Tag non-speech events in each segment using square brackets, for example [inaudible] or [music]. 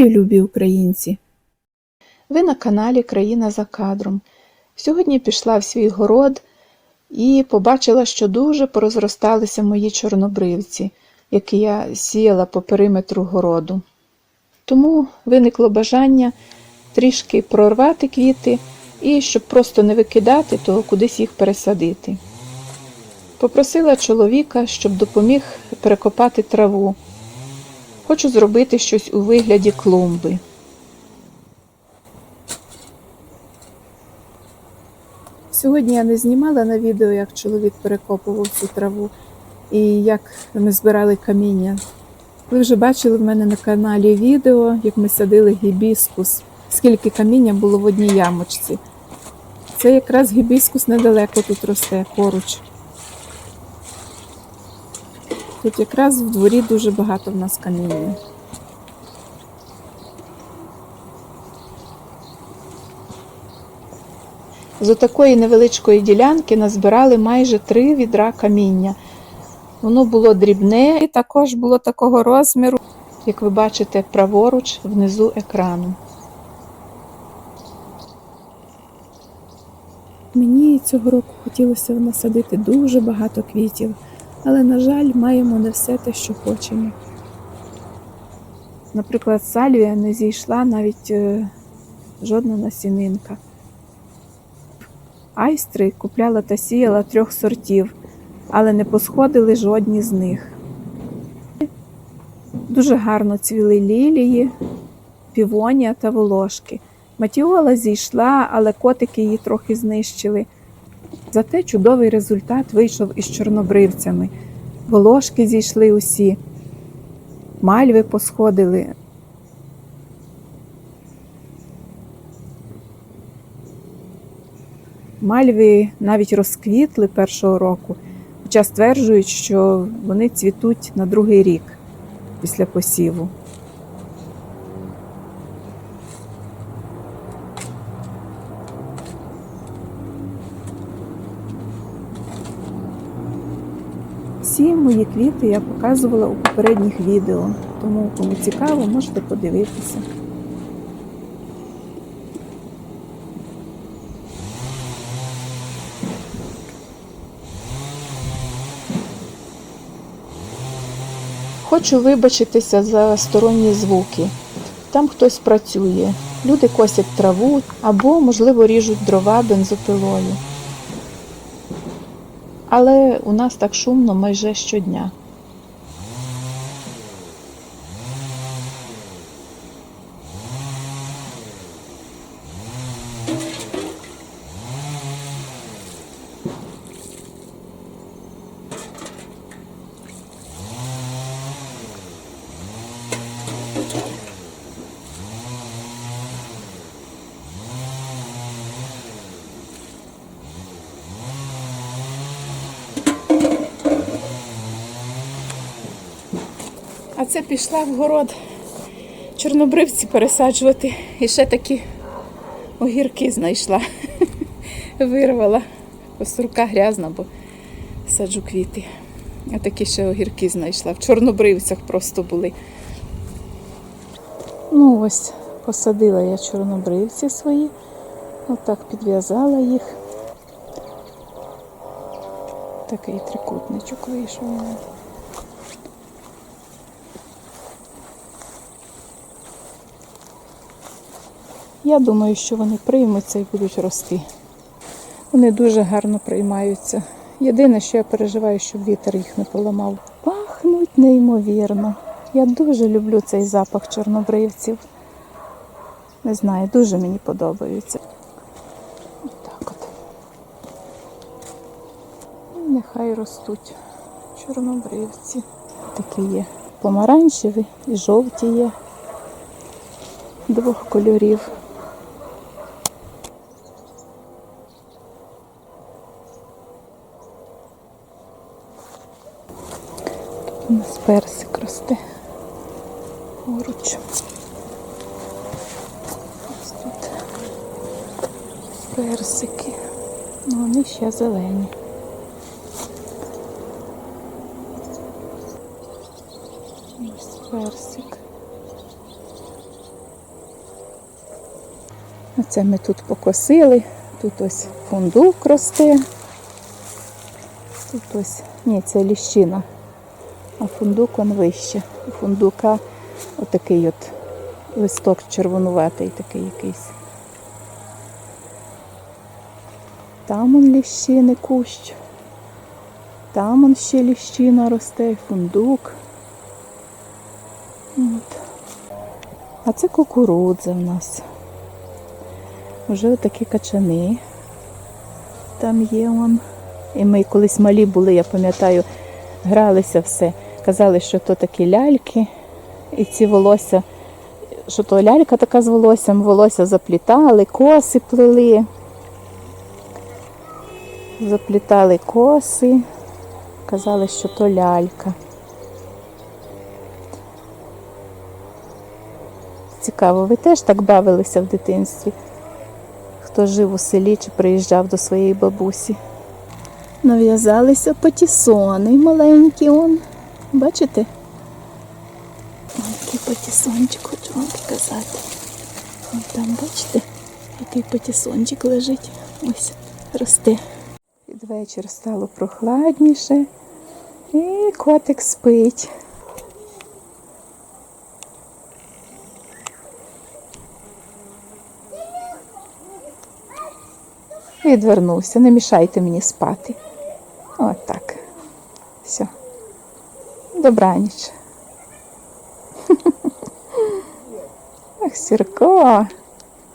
Вітаю, любі українці! Ви на каналі Країна за кадром. Сьогодні пішла в свій город і побачила, що дуже порозросталися мої чорнобривці, які я сіяла по периметру городу. Тому виникло бажання трішки прорвати квіти і, щоб просто не викидати, то кудись їх пересадити. Попросила чоловіка, щоб допоміг перекопати траву. Хочу зробити щось у вигляді клумби. Сьогодні я не знімала на відео, як чоловік перекопував цю траву і як ми збирали каміння. Ви вже бачили в мене на каналі відео, як ми садили гібіскус, скільки каміння було в одній ямочці. Це якраз гібіскус недалеко тут росте поруч. Тут якраз в дворі дуже багато в нас каміння. З отакої невеличкої ділянки назбирали майже три відра каміння. Воно було дрібне і також було такого розміру, як ви бачите, праворуч внизу екрану. Мені цього року хотілося насадити дуже багато квітів, але, на жаль, маємо не все те, що хочемо. Наприклад, сальвія не зійшла навіть е, жодна насінинка. Айстри купляла та сіяла трьох сортів, але не посходили жодні з них. Дуже гарно цвіли лілії, півонія та волошки. Матіола зійшла, але котики її трохи знищили. Зате чудовий результат вийшов із чорнобривцями. Волошки зійшли усі, мальви посходили. Мальви навіть розквітли першого року, хоча стверджують, що вони цвітуть на другий рік після посіву. Всі мої квіти я показувала у попередніх відео, тому кому цікаво, можете подивитися. Хочу вибачитися за сторонні звуки. Там хтось працює, люди косять траву або, можливо, ріжуть дрова бензопилою. Але у нас так шумно майже щодня. А це пішла в город чорнобривці пересаджувати. І ще такі огірки знайшла. [laughs] Вирвала. Ось рука грязна, бо саджу квіти. А такі ще огірки знайшла. В чорнобривцях просто були. Ну ось, посадила я чорнобривці свої. Отак підв'язала їх. Такий трикутничок вийшов у мене. Я думаю, що вони приймуться і будуть рости. Вони дуже гарно приймаються. Єдине, що я переживаю, щоб вітер їх не поламав. Пахнуть неймовірно. Я дуже люблю цей запах чорнобривців. Не знаю, дуже мені подобаються. Отак от. І нехай ростуть чорнобривці. Такі є помаранчеві і жовті є. Двох кольорів. Персик росте поруч. Ось тут персики. Ну, вони ще зелені. Ось персик. Оце ми тут покосили. Тут ось фундук росте. Тут ось, ні, це ліщина. А фундук он вище. У фундука отакий от листок червонуватий такий якийсь. Там он ліщини кущ. Там он ще ліщина росте, фундук. От. А це кукурудза в нас. Вже отакі качани. Там є он. І ми колись малі були, я пам'ятаю, гралися все. Казали, що то такі ляльки. І ці волосся, що то лялька така з волоссям, волосся заплітали, коси плели. Заплітали коси. Казали, що то лялька. Цікаво, ви теж так бавилися в дитинстві? Хто жив у селі чи приїжджав до своєї бабусі? Нав'язалися патісони маленькі он. Бачите? Який патісончик, хочу вам показати. Вон там, бачите, який патісончик лежить. Ось росте. Під вечір стало прохладніше. І котик спить. Відвернувся, не мішайте мені спати. От так. Все. Добраніч. [laughs] Ах, Сірко.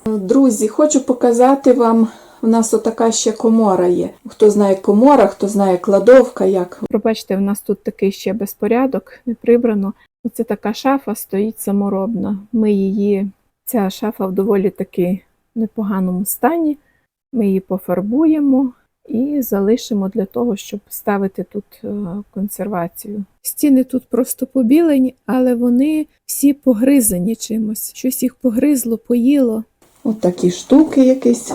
Друзі, хочу показати вам. У нас отака ще комора є. Хто знає комора, хто знає кладовка, як. Пробачте, у нас тут такий ще безпорядок, не прибрано. Оце така шафа стоїть саморобна. Ми її, ця шафа в доволі таки непоганому стані. Ми її пофарбуємо і залишимо для того, щоб ставити тут е, консервацію. Стіни тут просто побілені, але вони всі погризані чимось. Щось їх погризло, поїло. От такі штуки якісь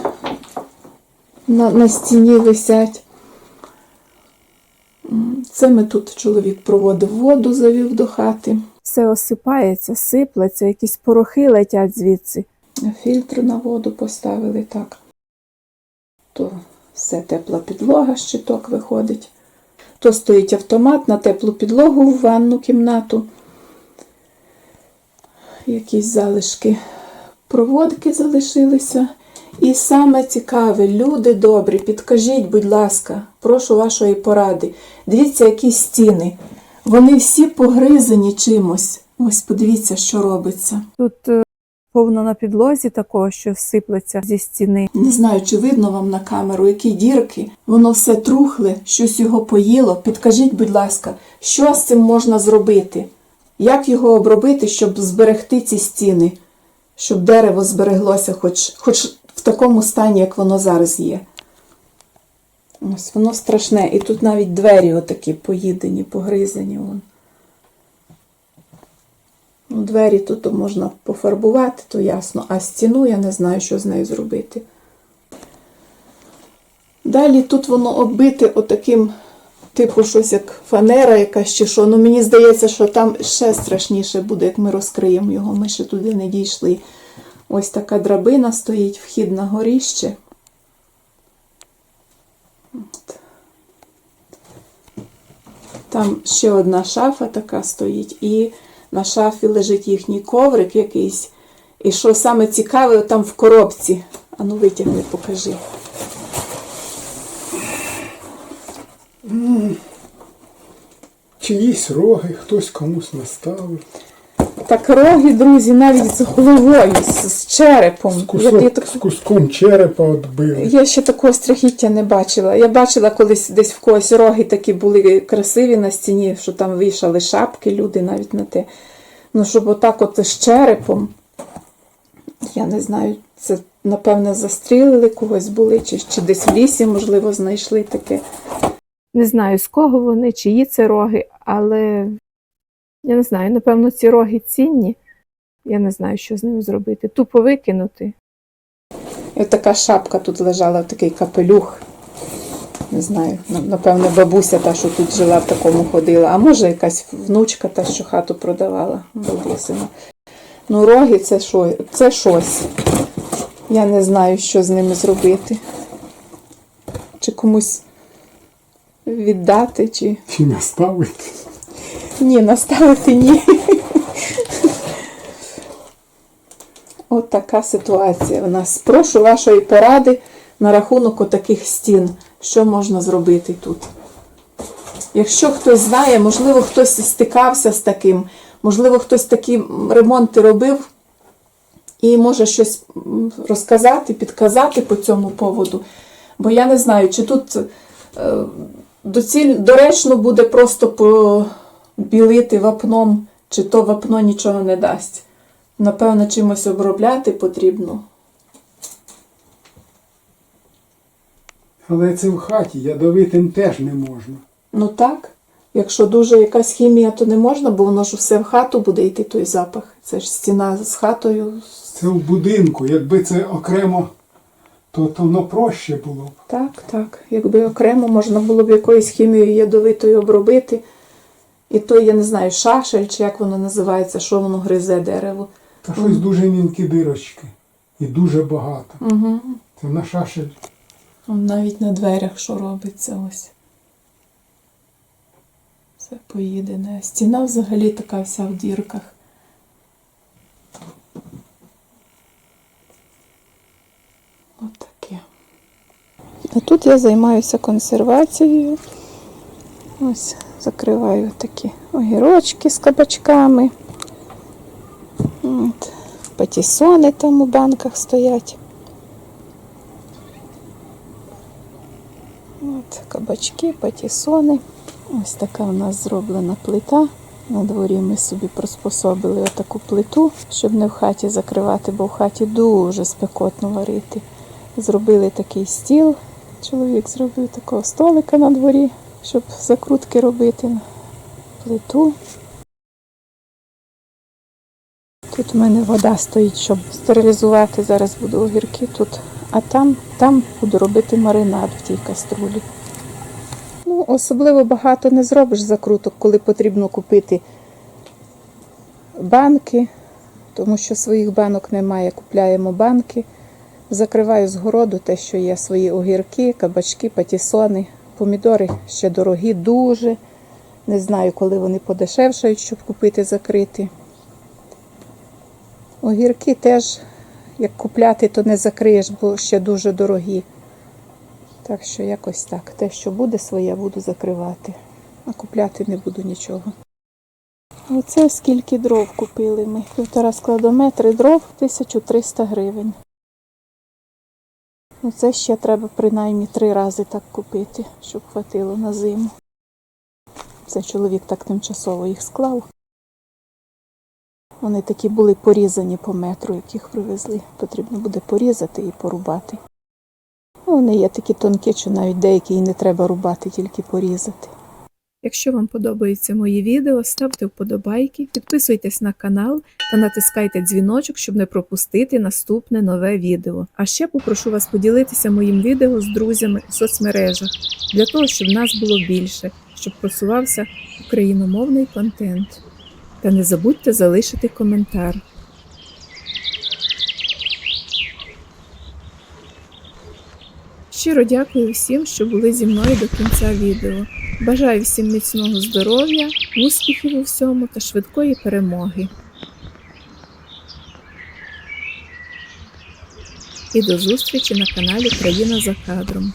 на, на стіні висять. Це ми тут чоловік проводив воду, завів до хати. Все осипається, сиплеться, якісь порохи летять звідси. Фільтр на воду поставили так. То все тепла підлога, щиток виходить. То стоїть автомат на теплу підлогу в ванну кімнату. Якісь залишки проводки залишилися. І саме цікаве, люди добрі, підкажіть, будь ласка, прошу вашої поради. Дивіться, які стіни. Вони всі погризані чимось. Ось подивіться, що робиться. Тут е, повно на підлозі такого, що сиплеться зі стіни. Не знаю, чи видно вам на камеру, які дірки. Воно все трухле, щось його поїло. Підкажіть, будь ласка, що з цим можна зробити? Як його обробити, щоб зберегти ці стіни? Щоб дерево збереглося, хоч, хоч в такому стані, як воно зараз є. Ось воно страшне. І тут навіть двері отакі поїдені, погризані. Вон. Ну, двері тут можна пофарбувати, то ясно, а стіну я не знаю, що з нею зробити. Далі тут воно оббите отаким, типу, щось як фанера якась чи що. Ну мені здається, що там ще страшніше буде, як ми розкриємо його. Ми ще туди не дійшли. Ось така драбина стоїть, вхід на горіще. Там ще одна шафа така стоїть, і на шафі лежить їхній коврик якийсь. І що саме цікаве, там в коробці. Ану витягни, покажи. Чиїсь роги, хтось комусь наставив. Так роги, друзі, навіть з головою, з, з черепом. З, Я, кусок, я, так- з куском черепа відбили. я ще такого страхіття не бачила. Я бачила колись десь в когось роги такі були красиві на стіні, що там вішали шапки, люди навіть на те. Ну, щоб отак от з черепом. Я не знаю, це, напевне, застрілили когось були, чи, чи десь в лісі, можливо, знайшли таке. Не знаю, з кого вони, чиї це роги, але я не знаю, напевно, ці роги цінні. Я не знаю, що з ними зробити. Тупо викинути. І от така шапка тут лежала, такий капелюх. Не знаю, напевно, бабуся та, що тут жила, в такому ходила. А може якась внучка та, що хату продавала бабусина. Ну, роги це що? Це щось. Я не знаю, що з ними зробити. Чи комусь віддати, чи. Чи наставити? Ні, наставити ні. От така ситуація у нас. Прошу вашої поради на рахунок отаких стін. Що можна зробити тут? Якщо хтось знає, можливо, хтось стикався з таким, можливо, хтось такі ремонти робив і може щось розказати, підказати по цьому поводу. Бо я не знаю, чи тут е, доціль, доречно буде просто побілити вапном, чи то вапно нічого не дасть. Напевно, чимось обробляти потрібно. Але це в хаті, ядовитим теж не можна. Ну так. Якщо дуже якась хімія, то не можна, бо воно ж все в хату буде йти той запах. Це ж стіна з хатою. Це в будинку. Якби це окремо, то, то воно проще було б. Так, так. Якби окремо можна було б якоюсь хімією ядовитою обробити. І то, я не знаю, шашель, чи як воно називається, що воно гризе дерево. Та щось дуже мілкі дирочки. І дуже багато. Угу. Це на шашель. Навіть на дверях що робиться ось. Все поїдене. Стіна взагалі така вся в дірках. От. А тут я займаюся консервацією. Ось закриваю такі огірочки з кабачками. От. Патісони там у банках стоять. От, кабачки, патісони. Ось така у нас зроблена плита. На дворі ми собі приспособили отаку плиту, щоб не в хаті закривати, бо в хаті дуже спекотно варити. Зробили такий стіл. Чоловік зробив такого столика на дворі, щоб закрутки робити на плиту. Тут у мене вода стоїть, щоб стерилізувати. Зараз буду огірки тут. А там, там буду робити маринад в тій каструлі. Ну, особливо багато не зробиш закруток, коли потрібно купити банки, тому що своїх банок немає, купляємо банки. Закриваю з городу те, що є свої огірки, кабачки, патісони. Помідори ще дорогі, дуже. Не знаю, коли вони подешевшають, щоб купити, закрити. Огірки теж, як купляти, то не закриєш, бо ще дуже дорогі. Так що якось так. Те, що буде своє, буду закривати. А купляти не буду нічого. Оце скільки дров купили ми. Півтора складометри дров 1300 гривень. Ну це ще треба принаймні три рази так купити, щоб хватило на зиму. Це чоловік так тимчасово їх склав. Вони такі були порізані по метру, яких привезли. Потрібно буде порізати і порубати. Ну, Вони є такі тонкі, що навіть деякі і не треба рубати, тільки порізати. Якщо вам подобаються мої відео, ставте вподобайки, підписуйтесь на канал та натискайте дзвіночок, щоб не пропустити наступне нове відео. А ще попрошу вас поділитися моїм відео з друзями у соцмережах для того, щоб нас було більше, щоб просувався україномовний контент. Та не забудьте залишити коментар. Щиро дякую всім, що були зі мною до кінця відео. Бажаю всім міцного здоров'я, успіхів у всьому та швидкої перемоги. І до зустрічі на каналі Країна за кадром.